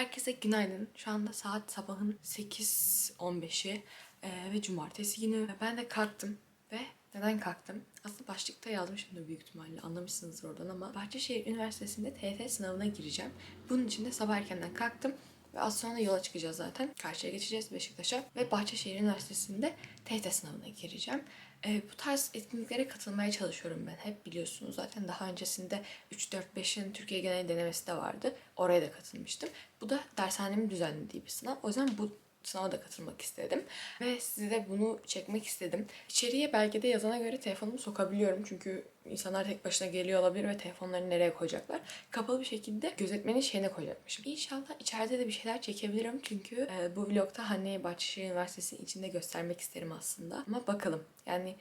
Herkese günaydın. Şu anda saat sabahın 8.15'i eee, ve cumartesi günü. Ben de kalktım ve neden kalktım? Aslında başlıkta yazmışımdır büyük ihtimalle anlamışsınızdır oradan ama Bahçeşehir Üniversitesi'nde TYT sınavına gireceğim. Bunun için de sabah erkenden kalktım ve az sonra yola çıkacağız zaten. Karşıya geçeceğiz Beşiktaş'a ve Bahçeşehir Üniversitesi'nde TYT sınavına gireceğim. Ee, bu tarz etkinliklere katılmaya çalışıyorum ben. Hep biliyorsunuz zaten daha öncesinde 3-4-5'in Türkiye Genel Denemesi de vardı. Oraya da katılmıştım. Bu da dershanemin düzenlediği bir sınav. O yüzden bu sınava da katılmak istedim. Ve size de bunu çekmek istedim. İçeriye belgede yazana göre telefonumu sokabiliyorum. Çünkü insanlar tek başına geliyor olabilir ve telefonlarını nereye koyacaklar. Kapalı bir şekilde gözetmenin şeyine koyacakmışım. İnşallah içeride de bir şeyler çekebilirim. Çünkü e, bu vlogta hani Bahçeşehir Üniversitesi'nin içinde göstermek isterim aslında. Ama bakalım. Yani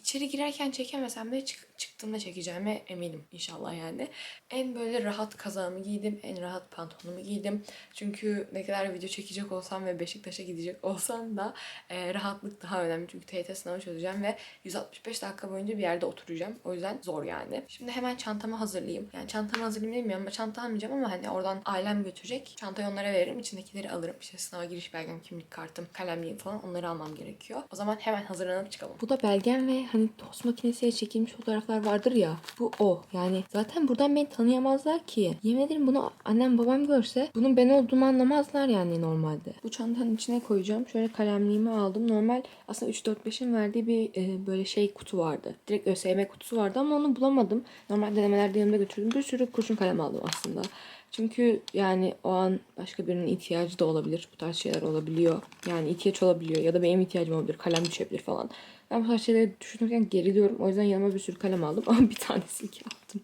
İçeri girerken çekemesem de çık- çıktığımda çekeceğime eminim inşallah yani. En böyle rahat kazağımı giydim, en rahat pantolonumu giydim. Çünkü ne kadar video çekecek olsam ve Beşiktaş'a gidecek olsam da e, rahatlık daha önemli. Çünkü TYT sınavı çözeceğim ve 165 dakika boyunca bir yerde oturacağım. O yüzden zor yani. Şimdi hemen çantamı hazırlayayım. Yani çantamı hazırlayayım demiyorum ama çanta almayacağım ama hani oradan ailem götürecek. Çantayı onlara veririm. içindekileri alırım. İşte sınava giriş belgem, kimlik kartım, kalemliğim falan onları almam gerekiyor. O zaman hemen hazırlanıp çıkalım. Bu da belgem ve hani tost makinesiyle çekilmiş fotoğraflar vardır ya. Bu o. Yani zaten buradan beni tanıyamazlar ki. Yemin ederim bunu annem babam görse bunun ben olduğumu anlamazlar yani normalde. Bu çantanın içine koyacağım. Şöyle kalemliğimi aldım. Normal aslında 3-4-5'in verdiği bir e, böyle şey kutu vardı. Direkt ÖSYM kutusu vardı ama onu bulamadım. Normal denemelerde yanımda götürdüm. Bir sürü kurşun kalem aldım aslında. Çünkü yani o an başka birinin ihtiyacı da olabilir. Bu tarz şeyler olabiliyor. Yani ihtiyaç olabiliyor ya da benim ihtiyacım olabilir. Kalem düşebilir falan. Ben bu tarz şeyleri düşünürken geriliyorum. O yüzden yanıma bir sürü kalem aldım ama bir tane silgi aldım.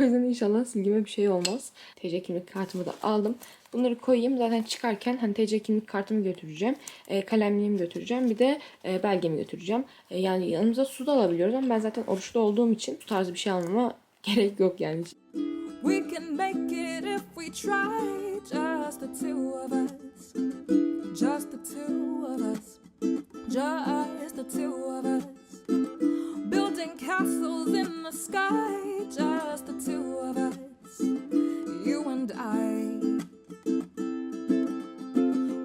O yüzden inşallah silgime bir şey olmaz. TC kimlik kartımı da aldım. Bunları koyayım. Zaten çıkarken hani TC kimlik kartımı götüreceğim. E, kalemliğimi götüreceğim. Bir de e, belgemi götüreceğim. E, yani yanımıza su da alabiliyoruz ama ben zaten oruçlu olduğum için bu tarz bir şey almama gerek yok yani. We can make it if we try. Just the two of us. Just the two of us. Just the two of us. Building castles in the sky. Just the two of us. You and I.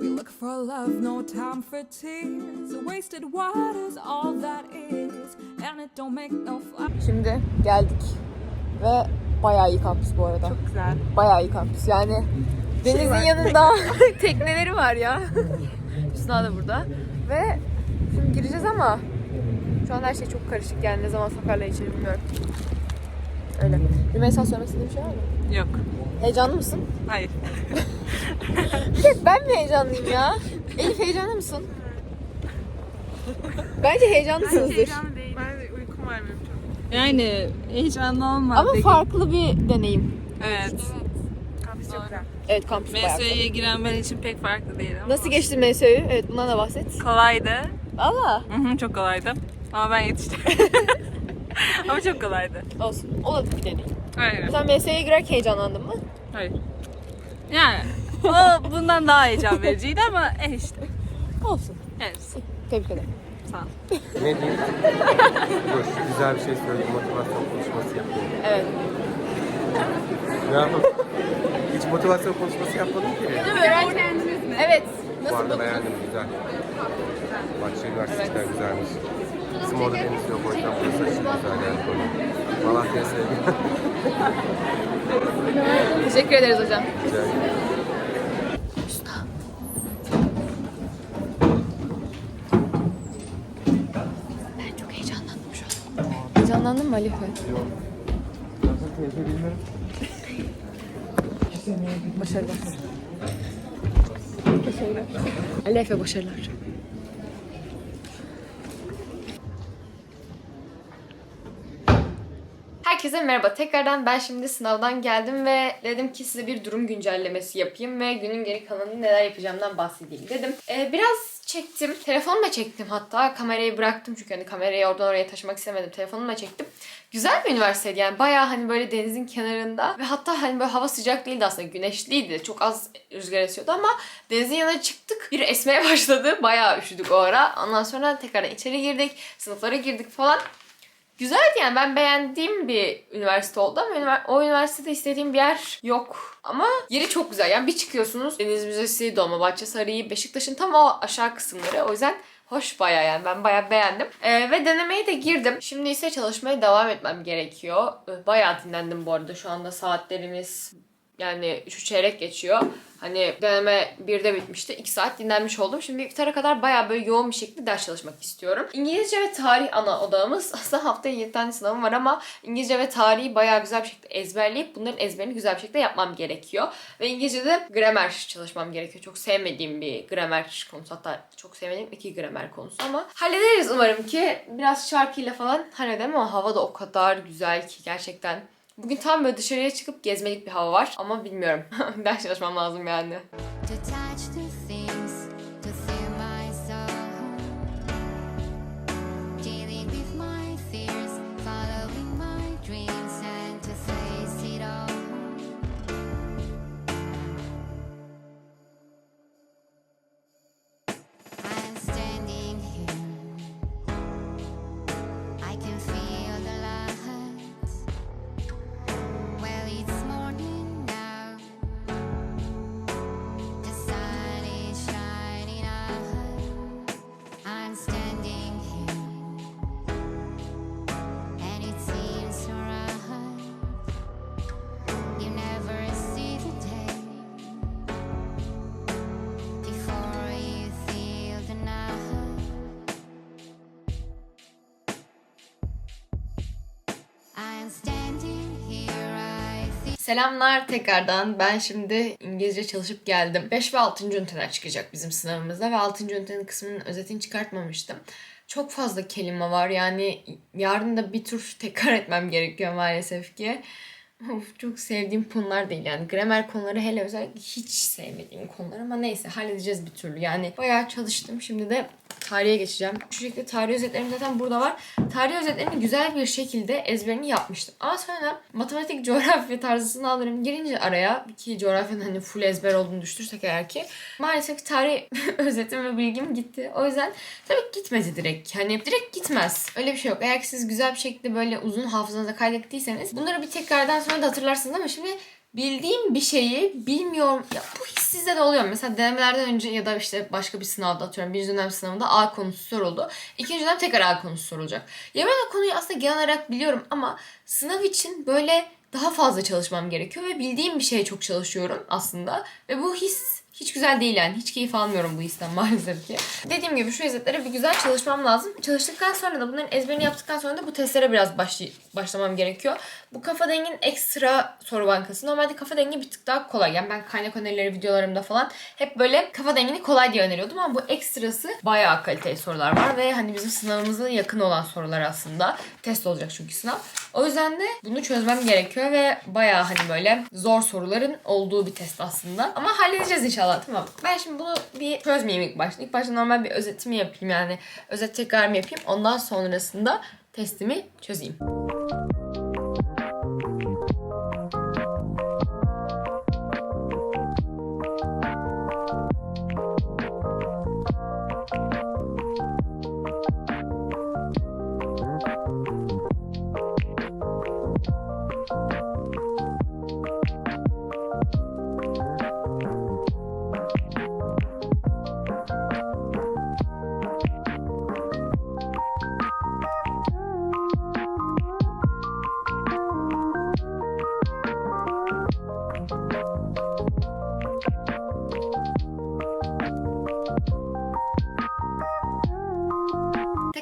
We look for love, no time for tears. Wasted water's all that is. And it don't make no fly. Şimdi geldik ve bayağı iyi kampüs bu arada. Çok Güzel. Bayağı iyi kampüs yani. Denizin yanında tekneleri var ya. Hüsna da burada. Ve gireceğiz ama şu an her şey çok karışık yani ne zaman sokarlar içeri bilmiyorum. Öyle. Rümeysa söylemek istediğin bir şey var mı? Yok. Heyecanlı mısın? Hayır. Bir tek ben mi heyecanlıyım ya? Elif heyecanlı mısın? Bence heyecanlısınızdır. Ben de uykum var benim çok. Yani heyecanlı olma. Ama farklı bir deneyim. Evet. Kampüs çok güzel. Evet kampüs bayağı. MSU'ya giren ben için pek farklı değil ama. Nasıl geçti MSU'yu? Evet bundan da bahset. Kolaydı. Valla. Hı hı, çok kolaydı. Ama ben yetiştim. ama çok kolaydı. Olsun. O da bir deneyim. Aynen. Sen MSU'ya girerken heyecanlandın mı? Hayır. Yani o bundan daha heyecan vericiydi ama eh işte. Olsun. Evet. Tebrik ederim. Sağ ol. Ne diyeyim? Dur, güzel bir şey söyleyeyim, motivasyon konuşması yapayım. Evet. Ne yapalım? Hiç motivasyon konuşması yapmadım ki. Evet. Bu Nasıl arada bu? beğendim, güzel. Bahçe Üniversitesi de güzelmiş. Bizim orada deniz yok, o yüzden burası aşırı güzel yani konu. Malatya'ya sevgiler. Teşekkür ederiz hocam. Rica ederim. Ben çok heyecanlandım şu an. Heyecanlandın mı Ali Efe? Başarılar. Başarılar. Ali Efe başarılar. Herkese merhaba. Tekrardan ben şimdi sınavdan geldim ve dedim ki size bir durum güncellemesi yapayım ve günün geri kalanında neler yapacağımdan bahsedeyim dedim. Ee, biraz çektim. Telefonla çektim hatta. Kamerayı bıraktım çünkü hani kamerayı oradan oraya taşımak istemedim. Telefonumla çektim. Güzel bir üniversiteydi yani. Bayağı hani böyle denizin kenarında ve hatta hani böyle hava sıcak değildi aslında. Güneşliydi. Çok az rüzgar esiyordu ama denizin yanına çıktık. Bir esmeye başladı. Bayağı üşüdük o ara. Ondan sonra tekrardan içeri girdik. Sınıflara girdik falan. Güzeldi yani ben beğendiğim bir üniversite oldu ama o üniversitede istediğim bir yer yok. Ama yeri çok güzel. Yani bir çıkıyorsunuz Deniz Müzesi, Dolmabahçe Sarayı, Beşiktaş'ın tam o aşağı kısımları. O yüzden hoş bayağı yani ben bayağı beğendim. Ee, ve denemeye de girdim. Şimdi ise çalışmaya devam etmem gerekiyor. Ee, Bayağı dinlendim bu arada. Şu anda saatlerimiz yani 3 çeyrek geçiyor. Hani deneme 1'de bitmişti. 2 saat dinlenmiş oldum. Şimdi iftara kadar bayağı böyle yoğun bir şekilde ders çalışmak istiyorum. İngilizce ve tarih ana odağımız. Aslında haftaya 7 tane sınavım var ama İngilizce ve tarihi bayağı güzel bir şekilde ezberleyip bunların ezberini güzel bir şekilde yapmam gerekiyor. Ve İngilizce'de gramer çalışmam gerekiyor. Çok sevmediğim bir gramer konusu. Hatta çok sevmediğim iki gramer konusu ama hallederiz umarım ki. Biraz şarkıyla falan halledemem ama hava da o kadar güzel ki gerçekten. Bugün tam böyle dışarıya çıkıp gezmelik bir hava var ama bilmiyorum. Ders çalışmam lazım yani. Selamlar tekrardan. Ben şimdi İngilizce çalışıp geldim. 5 ve 6. üniteler çıkacak bizim sınavımızda ve 6. ünitenin kısmının özetini çıkartmamıştım. Çok fazla kelime var yani yarın da bir tur tekrar etmem gerekiyor maalesef ki. Of, çok sevdiğim konular değil yani gramer konuları hele özellikle hiç sevmediğim konular ama neyse halledeceğiz bir türlü yani bayağı çalıştım şimdi de tarihe geçeceğim. Şu tarih özetlerim zaten burada var. Tarih özetlerini güzel bir şekilde ezberini yapmıştım. Ama sonra matematik coğrafya tarzı sınavlarım girince araya ki coğrafyanın hani full ezber olduğunu düştürsek eğer ki maalesef tarih özetim ve bilgim gitti. O yüzden tabii gitmedi direkt. Hani direkt gitmez. Öyle bir şey yok. Eğer ki siz güzel bir şekilde böyle uzun hafızanıza kaydettiyseniz bunları bir tekrardan sonra da hatırlarsınız ama şimdi bildiğim bir şeyi bilmiyorum. Ya bu his sizde de oluyor. Mesela denemelerden önce ya da işte başka bir sınavda atıyorum. Birinci dönem sınavında A konusu soruldu. İkinci dönem tekrar A konusu sorulacak. Ya ben o konuyu aslında genel olarak biliyorum ama sınav için böyle daha fazla çalışmam gerekiyor ve bildiğim bir şeye çok çalışıyorum aslında. Ve bu his hiç güzel değil yani. Hiç keyif almıyorum bu histen maalesef ki. Dediğim gibi şu özetlere bir güzel çalışmam lazım. Çalıştıktan sonra da bunların ezberini yaptıktan sonra da bu testlere biraz başlay- başlamam gerekiyor. Bu kafa dengin ekstra soru bankası. Normalde kafa dengi bir tık daha kolay. Yani ben kaynak önerileri videolarımda falan hep böyle kafa dengini kolay diye öneriyordum ama bu ekstrası bayağı kaliteli sorular var ve hani bizim sınavımıza yakın olan sorular aslında. Test olacak çünkü sınav. O yüzden de bunu çözmem gerekiyor ve bayağı hani böyle zor soruların olduğu bir test aslında. Ama halledeceğiz inşallah tamam. Ben şimdi bunu bir çözmeyeyim ilk başta. İlk başta normal bir özetimi yapayım yani özet tekrar mı yapayım. Ondan sonrasında testimi çözeyim.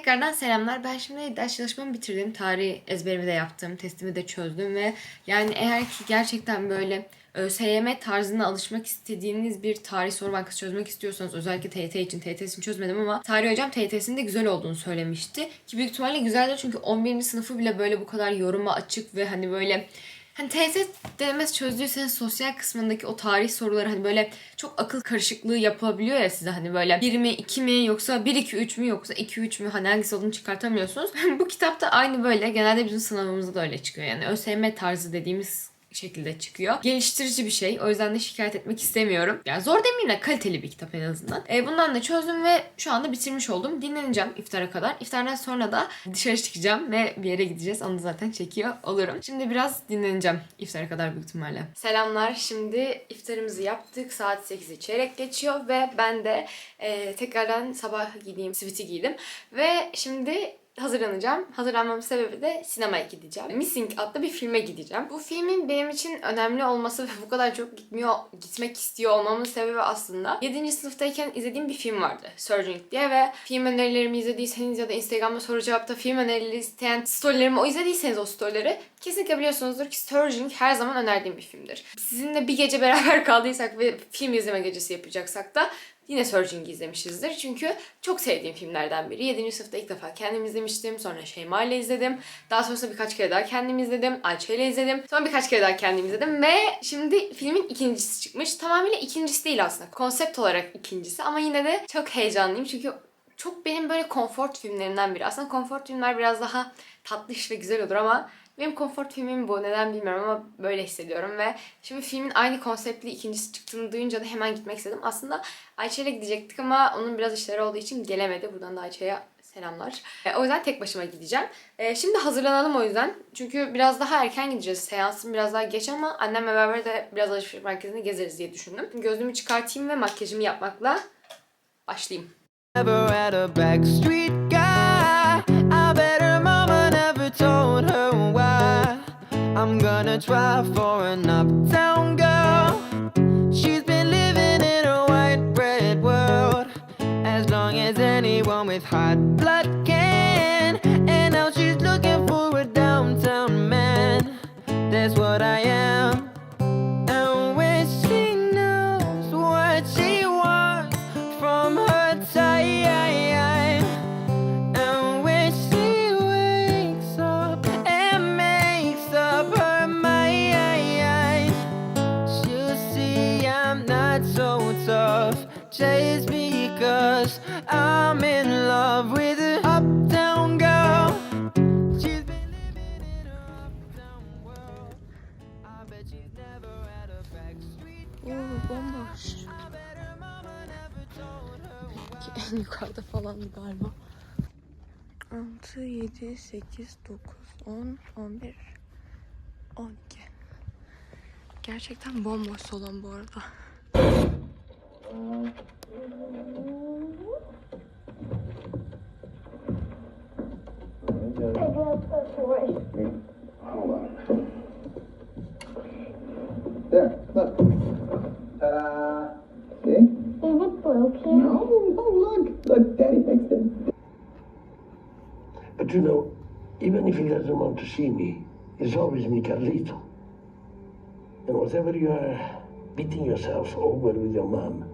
Tekrardan selamlar. Ben şimdi ders çalışmamı bitirdim. Tarih ezberimi de yaptım. Testimi de çözdüm ve yani eğer ki gerçekten böyle ÖSYM tarzına alışmak istediğiniz bir tarih soru bankası çözmek istiyorsanız özellikle TYT için, TYT için çözmedim ama tarih hocam TYT'sinin de güzel olduğunu söylemişti. Ki büyük ihtimalle güzeldir çünkü 11. sınıfı bile böyle bu kadar yoruma açık ve hani böyle Hani TYT denemesi çözdüyseniz sosyal kısmındaki o tarih soruları hani böyle çok akıl karışıklığı yapabiliyor ya size hani böyle 1 mi 2 mi yoksa 1 2 3 mü yoksa 2 3 mü hani hangisi olduğunu çıkartamıyorsunuz. Bu kitapta aynı böyle genelde bizim sınavımızda da öyle çıkıyor yani ÖSYM tarzı dediğimiz şekilde çıkıyor. Geliştirici bir şey. O yüzden de şikayet etmek istemiyorum. Yani zor demeyeyim de kaliteli bir kitap en azından. E, bundan da çözdüm ve şu anda bitirmiş oldum. Dinleneceğim iftara kadar. İftardan sonra da dışarı çıkacağım ve bir yere gideceğiz. Onu zaten çekiyor olurum. Şimdi biraz dinleneceğim iftara kadar büyük ihtimalle. Selamlar. Şimdi iftarımızı yaptık. Saat 8'i çeyrek geçiyor ve ben de e, tekrardan sabah giydiğim siviti giydim. Ve şimdi hazırlanacağım. Hazırlanmamın sebebi de sinemaya gideceğim. Missing adlı bir filme gideceğim. Bu filmin benim için önemli olması ve bu kadar çok gitmiyor, gitmek istiyor olmamın sebebi aslında 7. sınıftayken izlediğim bir film vardı. Surging diye ve film önerilerimi izlediyseniz ya da Instagram'da soru cevapta film önerileri isteyen storylerimi o izlediyseniz o storyleri kesinlikle biliyorsunuzdur ki Surging her zaman önerdiğim bir filmdir. Sizinle bir gece beraber kaldıysak ve film izleme gecesi yapacaksak da Yine Surging'i izlemişizdir. Çünkü çok sevdiğim filmlerden biri. 7. sınıfta ilk defa kendim izlemiştim. Sonra Şeyma ile izledim. Daha sonrasında birkaç kere daha kendim izledim. Ayça ile izledim. Sonra birkaç kere daha kendim izledim. Ve şimdi filmin ikincisi çıkmış. Tamamıyla ikincisi değil aslında. Konsept olarak ikincisi. Ama yine de çok heyecanlıyım. Çünkü çok benim böyle konfort filmlerimden biri. Aslında konfort filmler biraz daha tatlış ve güzel olur ama benim konfort filmim bu. Neden bilmiyorum ama böyle hissediyorum ve şimdi filmin aynı konseptli ikincisi çıktığını duyunca da hemen gitmek istedim. Aslında Ayça gidecektik ama onun biraz işleri olduğu için gelemedi. Buradan da Ayça'ya selamlar. E, o yüzden tek başıma gideceğim. E, şimdi hazırlanalım o yüzden. Çünkü biraz daha erken gideceğiz. Seansım biraz daha geç ama annemle beraber de biraz alışveriş merkezinde gezeriz diye düşündüm. Gözlüğümü çıkartayım ve makyajımı yapmakla başlayayım. Never had a backstreet I'm gonna try for an uptown girl. She's been living in a white bread world as long as anyone with hot blood can. And now she's looking for a downtown man. That's what I am. So tough just because I'm in love with an uptown girl. She's been living in a uptown world. I bet she's never had a backstreet Oo bomboş. Her her En yukarıda falandı galiba. 6, 7, 8, 9, 10, 11, 12. Gerçekten bomboş salon bu arada. There, look. Ta-da! No, oh look, look, Daddy fixed it. But you know, even if he doesn't want to see me, it's always me, Carlito. And whatever you are beating yourself over with your mom,